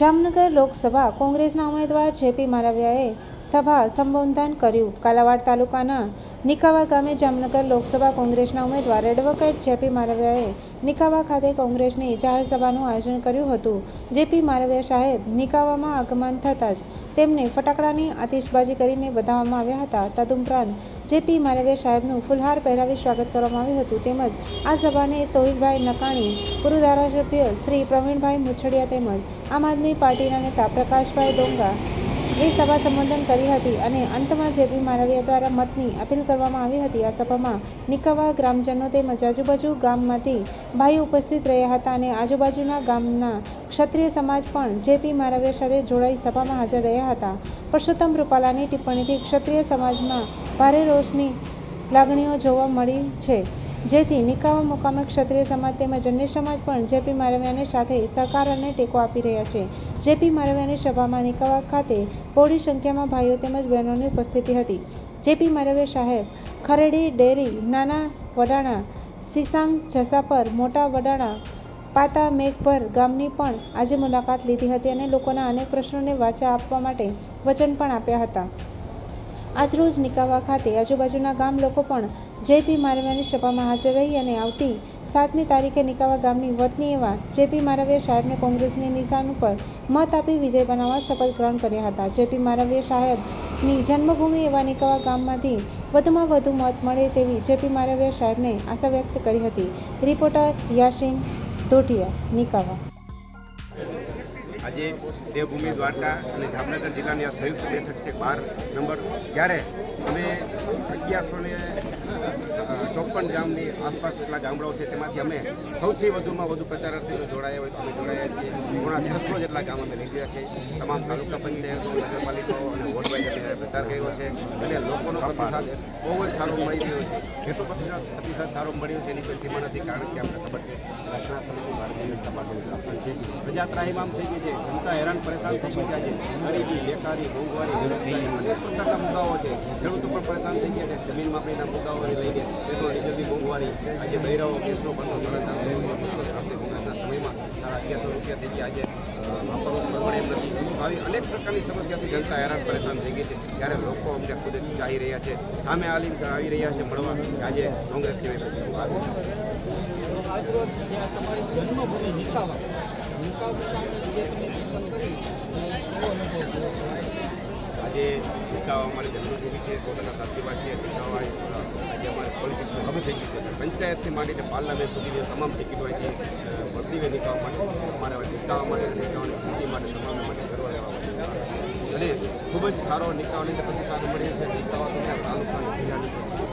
જામનગર લોકસભા કોંગ્રેસના ઉમેદવાર જેપી મારાવિયાએ સભા સંબોધન કર્યું. કાલાવાડ તાલુકાના નિકાવા ગામે જામનગર લોકસભા કોંગ્રેસના ઉમેદવાર એડવોકેટ જેપી મારવિયાએ નિકાવા ખાતે કોંગ્રેસની જાહેર સભાનું આયોજન કર્યું હતું. જેપી મારવિયા સાહેબ નિકાવામાં આગમન થતાં જ તેમને ફટાકડાની આતિશબાજી કરીને વધાવવામાં આવ્યા હતા. તદુપરાંત જેપી મારવિયા સાહેબનું ફુલહાર પહેરાવી સ્વાગત કરવામાં આવ્યું હતું. તેમજ આ સભાને સોહિતભાઈ નકાણી પૂર્વ ધારાસભ્ય શ્રી પ્રવીણભાઈ મુછડિયા તેમજ આમ આદમી પાર્ટીના નેતા પ્રકાશભાઈ ડોંગા સભા સંબોધન કરી હતી અને અંતમાં જેપી મારવિયા દ્વારા મતની અપીલ કરવામાં આવી હતી, આ સભામાં નિકવા ગ્રામજનો તેમજ આજુબાજુ ગામમાંથી ભાઈ ઉપસ્થિત રહ્યા હતા અને આજુબાજુના ગામના ક્ષત્રિય સમાજ પણ જેપી મારવિયા સાથે જોડાઈ સભામાં હાજર રહ્યા હતા. પરસોત્તમ રૂપાલાની ટિપ્પણીથી ક્ષત્રિય સમાજમાં ભારે રોષની લાગણીઓ જોવા મળી છે. જેથી નિકાવા મુકામે ક્ષત્રિય સમાજ તેમજ અન્ય સમાજ પણ જેપી મારવિયાની સાથે સહકાર અને ટેકો આપી રહ્યા છે. જેપી મારવિયાની સભામાં નિકાવા ખાતે બહોળી સંખ્યામાં ભાઈઓ તેમજ બહેનોની ઉપસ્થિતિ હતી. જેપી મારવે સાહેબ ખરેડી, ડેરી, નાના વડાણા સિસાંગ જસાપર મોટા વડાણા, પાતા મેઘભર ગામની પણ આજે મુલાકાત લીધી હતી અને લોકોના અનેક પ્રશ્નોને વાચા આપવા માટે વચન પણ આપ્યા હતા. આજરોજ નિકાવા ખાતે આજુબાજુના ગામ લોકો પણ જેપી મારવિયાની સભામાં હાજર રહી અને આવતી સાતમી તારીખે નિકાવા ગામની વતની એવા જેપી મારવિયા સાહેબને કોંગ્રેસની નિશાન ઉપર મત આપી વિજય બનાવવા શપથ ગ્રહણ કર્યા હતા. જેપી મારવિયા સાહેબની જન્મભૂમિ એવા નિકાવા ગામમાંથી વધુમાં વધુ મત મળે તેવી જેપી મારવિયા સાહેબને આશા વ્યક્ત કરી હતી. રિપોર્ટર યાસીન ધોટિયા, નિકાવા. આજે દેવભૂમિ દ્વારકા અને જામનગર જિલ્લાની આ સંયુક્ત બેઠક છે બાર નંબર. ત્યારે અમે અગિયારસો ને ચોપન ગામની આસપાસ જેટલા ગામડાઓ છે તેમાંથી અમે સૌથી વધુમાં વધુ પ્રચારાર્થીઓ જોડાયા હોય તો અમે જોડાયા છીએ. ઘણા છસો જેટલા ગામ અમે નીકળ્યા છે. તમામ તાલુકા પંચાયતો, નગરપાલિકાઓ અને વોર્ડ વાઇઝ પ્રચાર કર્યો છે. અને લોકોનો પ્રતિસાદ બહુ જ સારો મળી ગયો છે. કેટલો પ્રતિસાદ સારો મળ્યો છે, એની કોઈ સીમા નથી, કારણ કે અમને ખબર છે, રચના સમિતિ ભારતીય જનતા પાર્ટીનું શાસન છે. પ્રજા થઈ ગઈ છે. જનતા હેરાન પરેશાન થઈ ગઈ છે. આજે ગરીબી, બેકારી મોંઘવારી અનેક પ્રકારના મુદ્દાઓ છે. ખેડૂતો પણ પરેશાન થઈ ગયા છે. જમીન માપણીના મુદ્દાઓને લઈને પેટ્રોલ ડીઝલની મોંઘવારી. આજે બહેરાઓ ગેસનો પણ તરત આપણે કોંગ્રેસના સમયમાં સાડા અગિયારસો રૂપિયા થઈ ગયા. આજે આવી, અનેક પ્રકારની સમસ્યાથી જનતા હેરાન પરેશાન થઈ ગઈ છે. ત્યારે લોકો અમને ખુદ ચાહી રહ્યા છે. સામે આલી આવી રહ્યા છે મળવા. આજે કોંગ્રેસ સિવાય આજરોજ તમારી જન્મભૂમિ નિકાવા આજે નિકાવા અમારી જન્મભૂમિ છે સો ટકા સાચી વાત છે ટીકાઓ આજે અમારે પોલિટિક્સ હવે થઈ ગયું છે. પંચાયતથી માંડીને પાર્લામેન્ટ સુધીની તમામ ટિકિટો અહીંથી ભરતી હોય નિકાવા માટે, અમારે નિકાવા માટે નિકાઓની સ્થિતિ માટે તમામ માટે કરવા લેવા અને ખૂબ જ સારો નિકાઓની પ્રતિસાદ મળી છે. નિકાવા તો